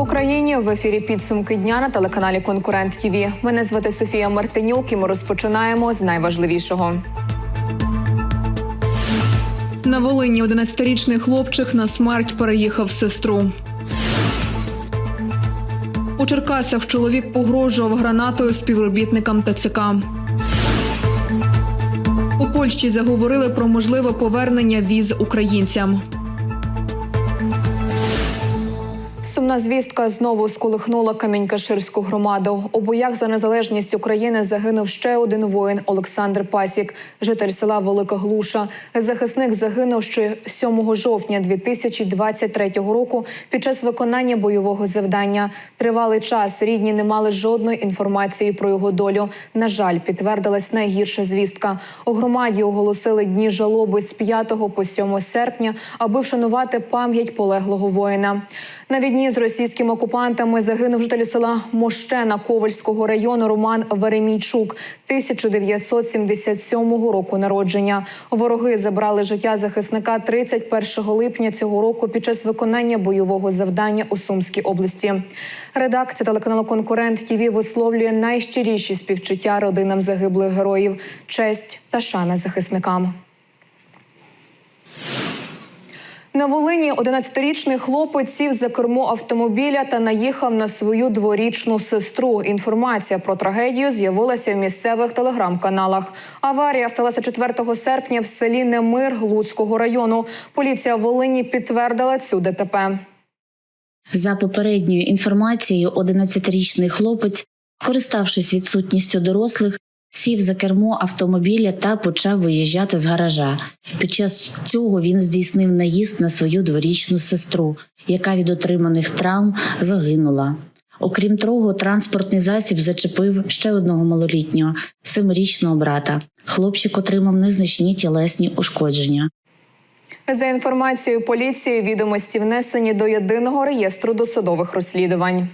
Україні! В ефірі підсумки дня на телеканалі Конкурент ТІВІ. Мене звати Софія Мартинюк і ми розпочинаємо з найважливішого. На Волині 11-річний хлопчик на смерть переїхав сестру. У Черкасах чоловік погрожував гранатою співробітникам ТЦК. У Польщі заговорили про можливе повернення віз українцям. Сумна звістка знову сколихнула Камінь-Каширську громаду. У боях за незалежність України загинув ще один воїн Олександр Пасік, житель села Велика Глуша. Захисник загинув ще 7 жовтня 2023 року під час виконання бойового завдання. Тривалий час рідні не мали жодної інформації про його долю. На жаль, підтвердилась найгірша звістка. У громаді оголосили дні жалоби з 5 по 7 серпня, аби вшанувати пам'ять полеглого воїна. На війні з російськими окупантами загинув житель села Мощена Ковальського району Роман Веремійчук 1977 року народження. Вороги забрали життя захисника 31 липня цього року під час виконання бойового завдання у Сумській області. Редакція телеканалу Конкурент ТІВІ висловлює найщиріші співчуття родинам загиблих героїв, честь та шана захисникам. На Волині 11-річний хлопець сів за кермо автомобіля та наїхав на свою дворічну сестру. Інформація про трагедію з'явилася в місцевих телеграм-каналах. Аварія сталася 4 серпня в селі Немир Луцького району. Поліція Волині підтвердила цю ДТП. За попередньою інформацією, 11-річний хлопець, скориставшись відсутністю дорослих, сів за кермо автомобіля та почав виїжджати з гаража. Під час цього він здійснив наїзд на свою дворічну сестру, яка від отриманих травм загинула. Окрім того, транспортний засіб зачепив ще одного малолітнього семирічного брата. Хлопчик отримав незначні тілесні ушкодження. За інформацією поліції, відомості внесені до єдиного реєстру досудових розслідувань.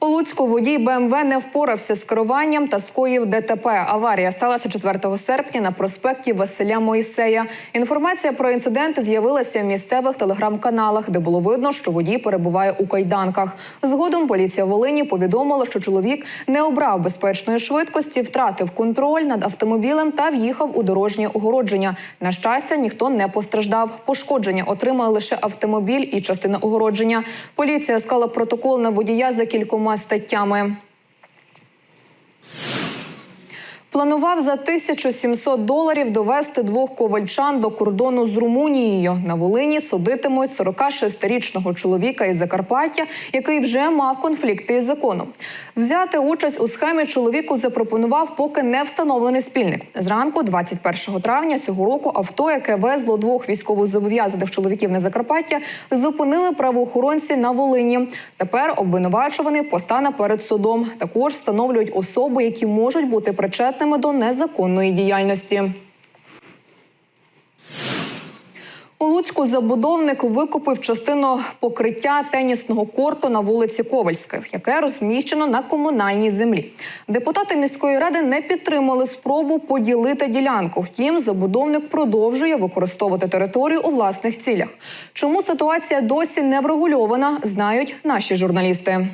У Луцьку водій БМВ не впорався з керуванням та скоїв ДТП. Аварія сталася 4 серпня на проспекті Василя Моїсея. Інформація про інцидент з'явилася в місцевих телеграм-каналах, де було видно, що водій перебуває у кайданках. Згодом поліція Волині повідомила, що чоловік не обрав безпечної швидкості, втратив контроль над автомобілем та в'їхав у дорожнє огородження. На щастя, ніхто не постраждав. Пошкодження отримали лише автомобіль і частина огородження. Поліція склала протокол на водія за кількома статтями. Планував за 1700 доларів довести двох ковальчан до кордону з Румунією. На Волині судитимуть 46-річного чоловіка із Закарпаття, який вже мав конфлікти із законом. Взяти участь у схемі чоловіку запропонував поки не встановлений спільник. Зранку, 21 травня цього року, авто, яке везло двох військовозобов'язаних чоловіків на Закарпаття, зупинили правоохоронці на Волині. Тепер обвинувачуваний постане перед судом. Також встановлюють особи, які можуть бути причетними до незаконної діяльності. У Луцьку забудовник викупив частину покриття тенісного корту на вулиці Ковальська, яке розміщено на комунальній землі. Депутати міської ради не підтримали спробу поділити ділянку. Втім, забудовник продовжує використовувати територію у власних цілях. Чому ситуація досі не врегульована, знають наші журналісти.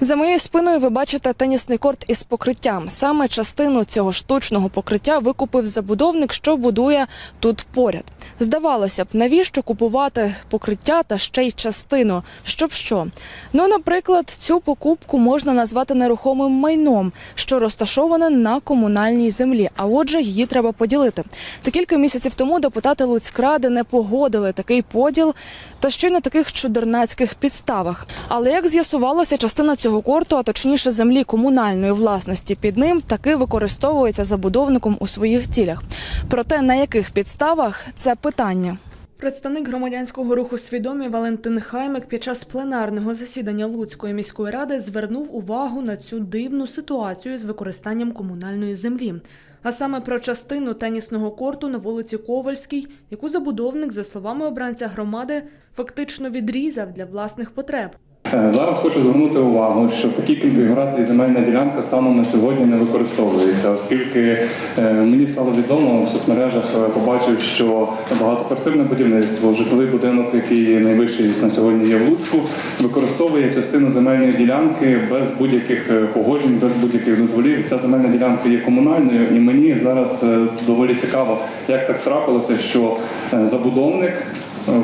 За моєю спиною ви бачите тенісний корт із покриттям. Саме частину цього штучного покриття викупив забудовник, що будує тут поряд. Здавалося б, навіщо купувати покриття та ще й частину? Щоб що? Ну, наприклад, цю покупку можна назвати нерухомим майном, що розташоване на комунальній землі. А отже, її треба поділити. Та кілька місяців тому депутати Луцькради не погодили такий поділ, та ще й на таких чудернацьких підставах. Але як з'ясувалося, частина цього корту, а точніше землі комунальної власності під ним, таки використовується забудовником у своїх цілях. Проте на яких підставах це питання. Представник громадянського руху свідомі Валентин Хаймик під час пленарного засідання Луцької міської ради звернув увагу на цю дивну ситуацію з використанням комунальної землі, а саме про частину тенісного корту на вулиці Ковальській, яку забудовник, за словами обранця громади, фактично відрізав для власних потреб. Е, Зараз хочу звернути увагу, що в такій конфігурації земельна ділянка станом на сьогодні не використовується, оскільки е, мені стало відомо в соцмережах, е, побачив, що багатоквартирне будівництво, житловий будинок, який найвищий на сьогодні є в Луцьку, використовує частину земельної ділянки без будь-яких погоджень, без будь-яких дозволів. Ця земельна ділянка є комунальною, і мені зараз доволі цікаво, як так трапилося, що забудовник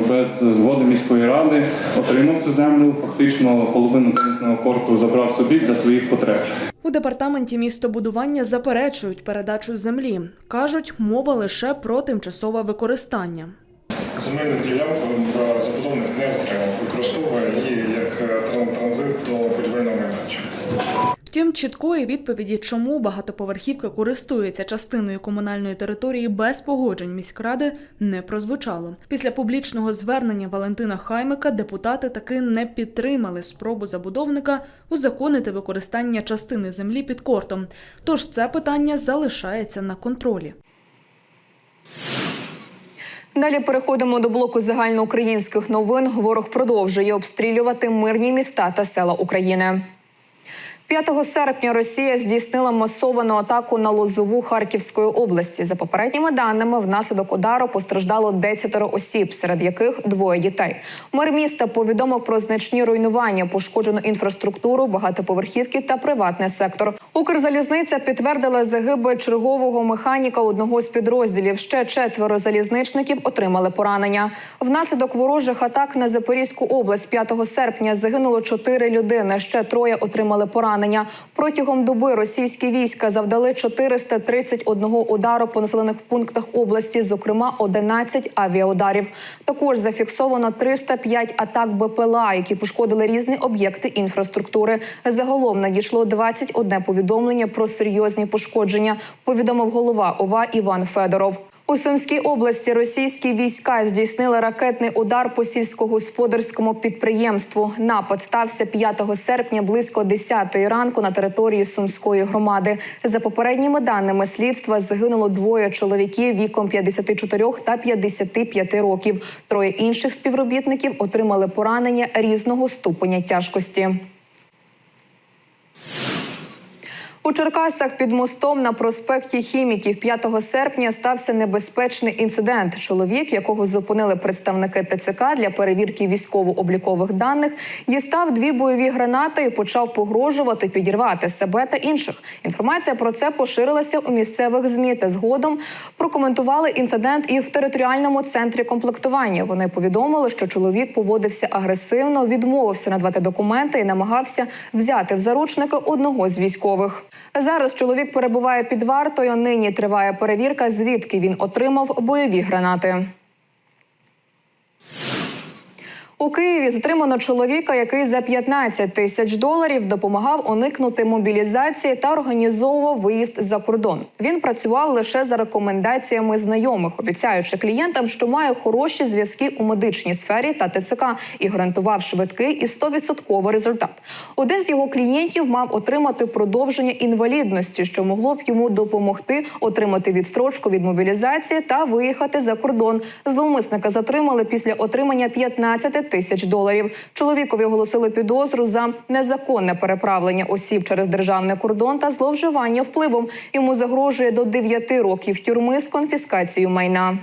без згоди міської ради отримав цю землю. Фактично половину тенісного корту забрав собі для своїх потреб. У департаменті містобудування заперечують передачу землі. кажуть, мова лише про тимчасове використання. Земельну ділянку забудовник не отримав, використовує її як транзит до будівельного майданчика. Втім, чіткої відповіді, чому багатоповерхівка користується частиною комунальної території без погоджень міськради, не прозвучало. Після публічного звернення Валентина Хаймика депутати таки не підтримали спробу забудовника узаконити використання частини землі під кортом. Тож це питання залишається на контролі. Далі переходимо до блоку загальноукраїнських новин. Ворог продовжує обстрілювати мирні міста та села України. 5 серпня Росія здійснила масовану атаку на Лозову Харківської області. За попередніми даними, внаслідок удару постраждало 10 осіб, серед яких двоє дітей. Мер міста повідомив про значні руйнування, пошкоджену інфраструктуру, багатоповерхівки та приватний сектор. Укрзалізниця підтвердила загибель чергового механіка одного з підрозділів. Ще четверо залізничників отримали поранення. Внаслідок ворожих атак на Запорізьку область 5 серпня загинуло чотири людини. Ще троє отримали поранення. Протягом доби російські війська завдали 431 удару по населених пунктах області, зокрема 11 авіаударів. Також зафіксовано 305 атак БПЛА, які пошкодили різні об'єкти інфраструктури. Загалом надійшло 21 повідомлення про серйозні пошкодження. Повідомив голова ОВА Іван Федоров. У Сумській області російські війська здійснили ракетний удар по сільськогосподарському підприємству. Напад стався 5 серпня близько 10 ранку на території Сумської громади. За попередніми даними слідства загинуло двоє чоловіків віком 54 та 55 років. Троє інших співробітників отримали поранення різного ступеня тяжкості. У Черкасах під мостом на проспекті Хіміків 5 серпня стався небезпечний інцидент. Чоловік, якого зупинили представники ТЦК для перевірки військово-облікових даних, дістав дві бойові гранати і почав погрожувати підірвати себе та інших. Інформація про це поширилася у місцевих змі та згодом прокоментували інцидент і в територіальному центрі комплектування. Вони повідомили, що чоловік поводився агресивно, відмовився надавати документи і намагався взяти в заручники одного з військових. Зараз чоловік перебуває під вартою. Нині триває перевірка, звідки він отримав бойові гранати. У Києві затримано чоловіка, який за 15 тисяч доларів допомагав уникнути мобілізації та організовував виїзд за кордон. Він працював лише за рекомендаціями знайомих, обіцяючи клієнтам, що має хороші зв'язки у медичній сфері та ТЦК і гарантував швидкий і 100% результат. Один з його клієнтів мав отримати продовження інвалідності, що могло б йому допомогти отримати відстрочку від мобілізації та виїхати за кордон. Зловмисника затримали після отримання 15 тисяч доларів. Чоловікові оголосили підозру за незаконне переправлення осіб через державний кордон та зловживання впливом. Йому загрожує до 9 років тюрми з конфіскацією майна.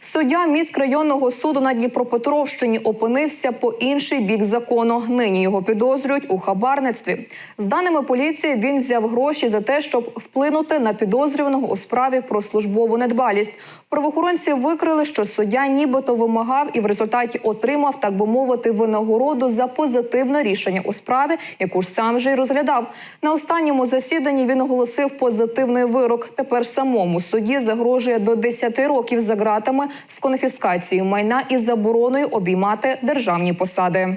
Суддя міськрайонного суду на Дніпропетровщині опинився по інший бік закону. Нині його підозрюють у хабарництві. З даними поліції, він взяв гроші за те, щоб вплинути на підозрюваного у справі про службову недбалість. Правоохоронці викрили, що суддя нібито вимагав і в результаті отримав, так би мовити, винагороду за позитивне рішення у справі, яку ж сам же й розглядав. На останньому засіданні він оголосив позитивний вирок. Тепер самому судді загрожує до 10 років за ґратами з конфіскацією майна і забороною обіймати державні посади.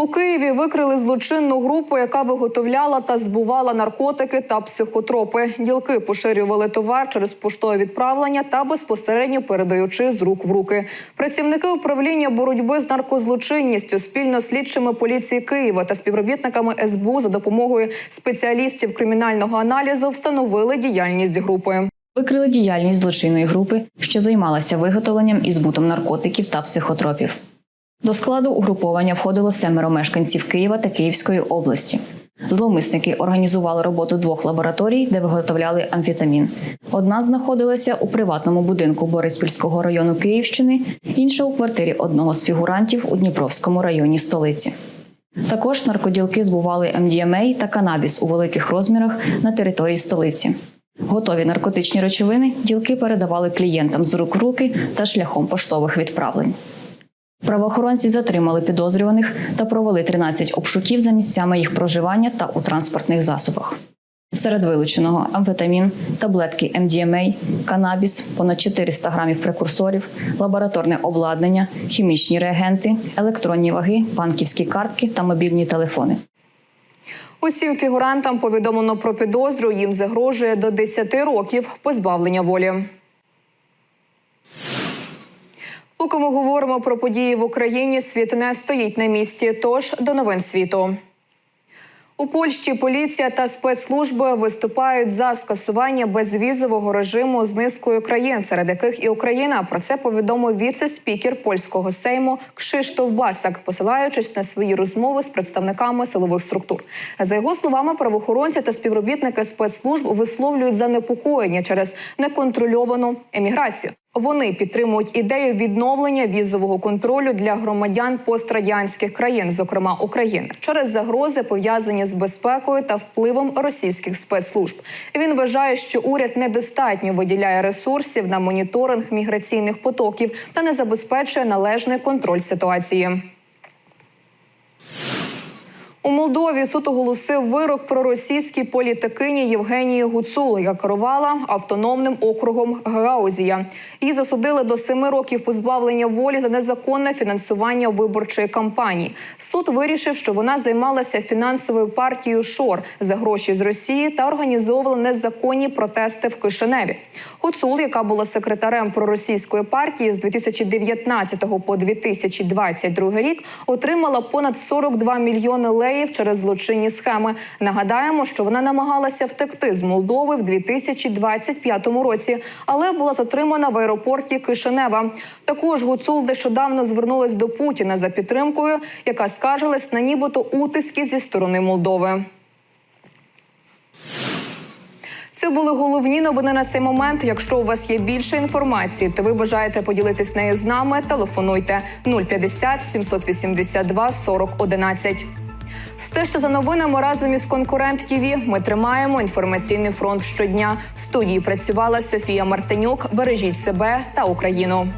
У Києві викрили злочинну групу, яка виготовляла та збувала наркотики та психотропи. Ділки поширювали товар через поштове відправлення та безпосередньо передаючи з рук в руки. Працівники управління боротьби з наркозлочинністю спільно з слідчими поліції Києва та співробітниками СБУ за допомогою спеціалістів кримінального аналізу встановили діяльність групи. Викрили діяльність злочинної групи, що займалася виготовленням і збутом наркотиків та психотропів. До складу угруповання входило семеро мешканців Києва та Київської області. Зловмисники організували роботу двох лабораторій, де виготовляли амфетамін. Одна знаходилася у приватному будинку Бориспільського району Київщини, інша у квартирі одного з фігурантів у Дніпровському районі столиці. Також наркоділки збували МДМА та канабіс у великих розмірах на території столиці. Готові наркотичні речовини ділки передавали клієнтам з рук в руки та шляхом поштових відправлень. Правоохоронці затримали підозрюваних та провели 13 обшуків за місцями їх проживання та у транспортних засобах. Серед вилученого амфетамін, таблетки МДМА, канабіс, понад 400 грамів прекурсорів, лабораторне обладнання, хімічні реагенти, електронні ваги, банківські картки та мобільні телефони. Усім фігурантам повідомлено про підозру. Їм загрожує до 10 років позбавлення волі. Поки ми говоримо про події в Україні, світ не стоїть на місці. Тож до новин світу. У Польщі поліція та спецслужби виступають за скасування безвізового режиму з низкою країн, серед яких і Україна. Про це повідомив віце-спікер польського сейму Кшиштоф Басак, посилаючись на свої розмови з представниками силових структур. За його словами, правоохоронці та співробітники спецслужб висловлюють занепокоєння через неконтрольовану еміграцію. Вони підтримують ідею відновлення візового контролю для громадян пострадянських країн, зокрема України, через загрози пов'язані з безпекою та впливом російських спецслужб. Він вважає, що уряд недостатньо виділяє ресурсів на моніторинг міграційних потоків та не забезпечує належний контроль ситуації. У Молдові суд оголосив вирок про російській політикині Євгенії Гуцул, яка керувала автономним округом Гаузія. Її засудили до семи років позбавлення волі за незаконне фінансування виборчої кампанії. Суд вирішив, що вона займалася фінансовою партією Шор за гроші з Росії та організовувала незаконні протести в Кишиневі. Гуцул, яка була секретарем проросійської партії з 2019 по 2022 рік, отримала понад 42 мільйони леїв через злочинні схеми. Нагадаємо, що вона намагалася втекти з Молдови в 2025 році, але була затримана в аеропорті Кишинева. Також Гуцул нещодавно звернулась до Путіна за підтримкою, яка скаржилась на нібито утиски зі сторони Молдови. Це були головні новини на цей момент. Якщо у вас є більше інформації, та ви бажаєте поділитись нею з нами, телефонуйте 050 782 40 11. Стежте за новинами разом із конкурент ТІВІ. Ми тримаємо інформаційний фронт щодня. В студії працювала Софія Мартинюк. Бережіть себе та Україну.